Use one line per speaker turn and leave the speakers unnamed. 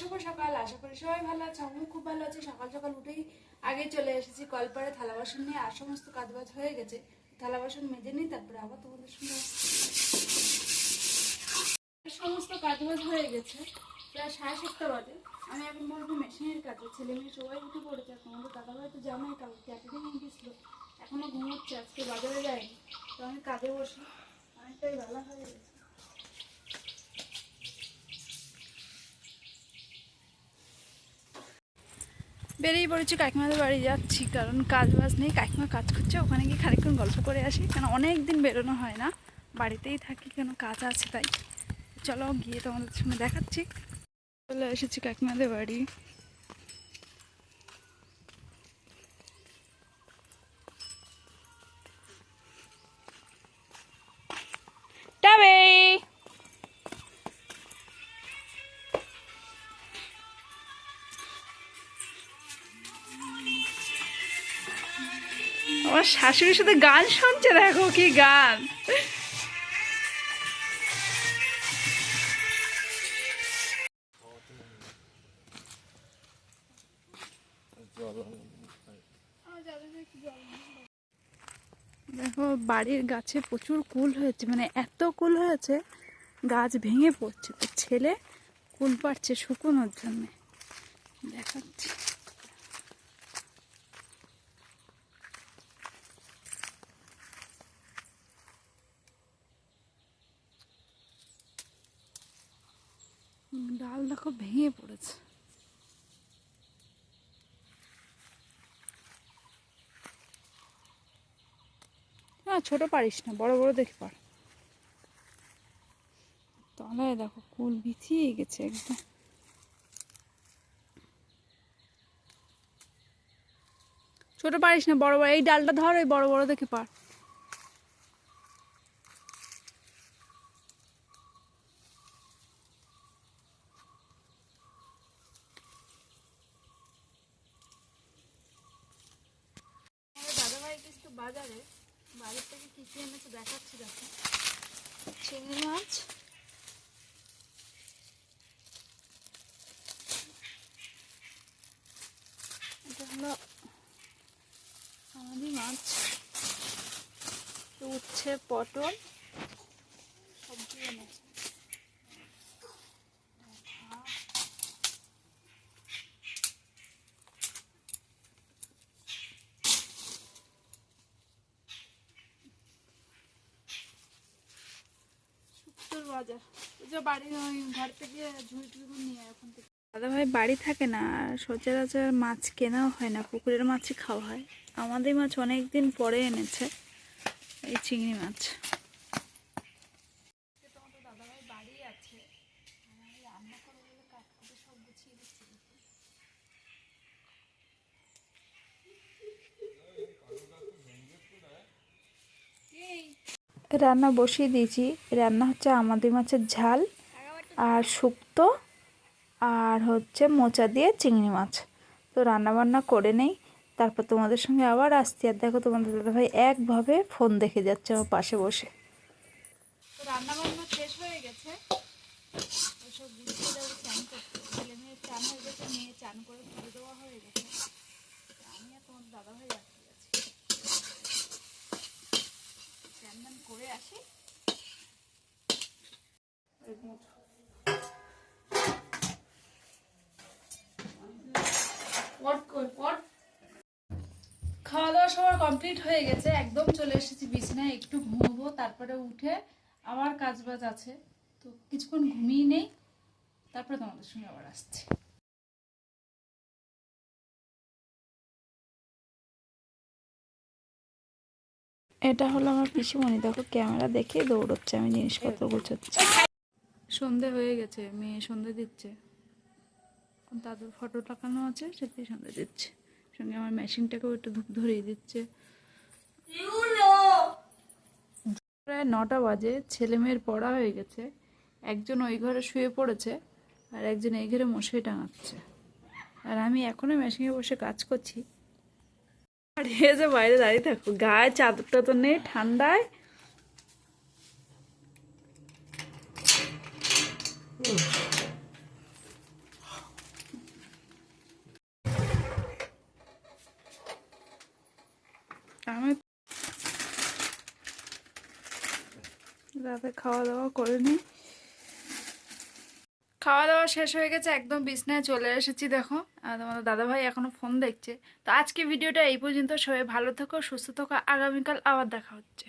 শুভ সকাল, আশা করি সবাই ভালো আছে, আমিও খুব ভালো আছি। সকাল সকাল উঠেই আগে চলে এসেছি কলপারে থালা বাসন নিয়ে, আর সমস্ত কাজবাজ হয়ে গেছে। থালা বাসন মেজে নিই, তারপরে আবার তোমাদের সঙ্গে। সমস্ত কাজবাজ হয়ে গেছে, প্রায় সাড়ে সাতটা বাজে। আমি এখন বলব মেশিনের কাজে, ছেলে মেয়ে সবাই উঠে পড়েছে তোমাদের দাদাভাই তো জামাই, কালকে ক্যাটারিং গেছিল এখনও ঘুমোচ্ছে, আজকে বাজারে যায়নি। তো আমি কাজে বসি, অনেকটাই ভালো হয়ে গেছে। বেরিয়ে পড়েছি কাকিমাদের বাড়ি যাচ্ছি, কারণ কাজ বাজ নেই, কাকিমা কাজ করছে, ওখানে গিয়ে খানিকক্ষণ গল্প করে আসি। কেন অনেক দিন বেরোনো হয় না, বাড়িতেই থাকি, কেন কাজ আছে তাই। চলো গিয়ে তোমাদের সঙ্গে দেখাচ্ছি। চলে এসেছি কাকিমাদের বাড়ি। আমার শাশুড়ির সাথে গান শুনছে, দেখো কি গান। দেখো, বাড়ির গাছে প্রচুর কুল হয়েছে মানে এত কুল হয়েছে, গাছ ভেঙে পড়ছে। ছেলে কুল পাড়ছে শুকোনোর জন্যে। দেখাচ্ছি। ডাল দেখো ভেঙে পড়েছে। হ্যাঁ ছোট পারিস না, বড় বড় দেখি পার তলায় দেখো কুল বিছিয়ে গেছে একদম। ছোট পারিস না, বড় বড়, এই ডালটা ধর ওই বড় বড় দেখে পার কিন্তু বাজারে, বাড়ির থেকে কি কি এনেছে দেখাচ্ছি দেখো। চিংড়ি মাছ। এটা হলো আমাদের মাছ। উচ্ছে, পটল, সবজি এনেছে। বাজার। ওই যে বাড়ি ওই ঘর থেকে ঝুড়ি টুড়ি নিয়ে ওখান থেকে। দাদা ভাই বাড়ি থাকে না আর সচরাচর মাছ কেনাও হয় না পুকুরের মাছই খাওয়া হয়। আমাদের মাছ অনেক দিন পরে এনেছে এই চিংড়ি মাছ। দাদাভাই বাড়ি আছে। রান্না করে কাঠ কুটে সব গুছিয়ে দিচ্ছি। রান্না বসিয়ে দিয়েছি। রান্না হচ্ছে আমাদের মাছের ঝাল আর শুক্তো আর হচ্ছে মোচা দিয়ে চিংড়ি মাছ। তো রান্না বান্না করে নেই। তারপর তোমাদের সঙ্গে আবার আসছি আর দেখো তোমাদের দাদাভাই একভাবে ফোন দেখে যাচ্ছে আমার পাশে বসে। তো রান্না বান্না শেষ হয়ে গেছে ওসব গুছিয়ে যাব চান করতে ছেলে মেয়ে চান হয়ে গেছে মেয়ে চান করে পুজো দেওয়া হয়ে গেছে আমি আর তোমার দাদাভাই বাকি আছি চান টান করে আসি। খাওয়া দাওয়া সবার কমপ্লিট হয়ে গেছে, একদম চলে এসেছি বিছানায়, একটু ঘুমবো, তারপরে উঠে আবার কাজ বাজ আছে, তো কিছুক্ষণ ঘুমিয়ে নেই, তারপরে তোমাদের সঙ্গে আবার আসছি। এটা হলো আমার পিসিমণি। দেখো, ক্যামেরা দেখে দৌড়চ্ছে, আমি জিনিসপত্র গুছোচ্ছি। সন্ধে হয়ে গেছে, মেয়ে সন্ধে দিচ্ছে। দাদুর ফটো টাকানো আছে, সেটাই সন্ধে দিচ্ছে। সঙ্গে আমার মেশিনটাকেও একটু ধূপ ধরিয়ে দিচ্ছে। প্রায় নটা বাজে, ছেলে মেয়ের পড়া হয়ে গেছে। একজন ওই ঘরে শুয়ে পড়েছে, আর একজন এই ঘরে মশাই টাঙাচ্ছে। আর আমি এখনও মেশিনে বসে কাজ করছি। যে বাইরে দাঁড়িয়ে থাকো। গায়ে চাদরটা তো নেই, ঠান্ডায়। আমি রাতে খাওয়া দাওয়া করে নিই খাওয়া দাওয়া শেষ হয়ে গেছে, একদম বিছনায় চলে এসেছি, দেখো। তোমাদের দাদাভাই এখনও ফোন দেখছে। তো আজকে ভিডিওটা এই পর্যন্ত। সবাই ভালো থাকো, সুস্থ থাকো। আগামীকাল আবার দেখা হচ্ছে।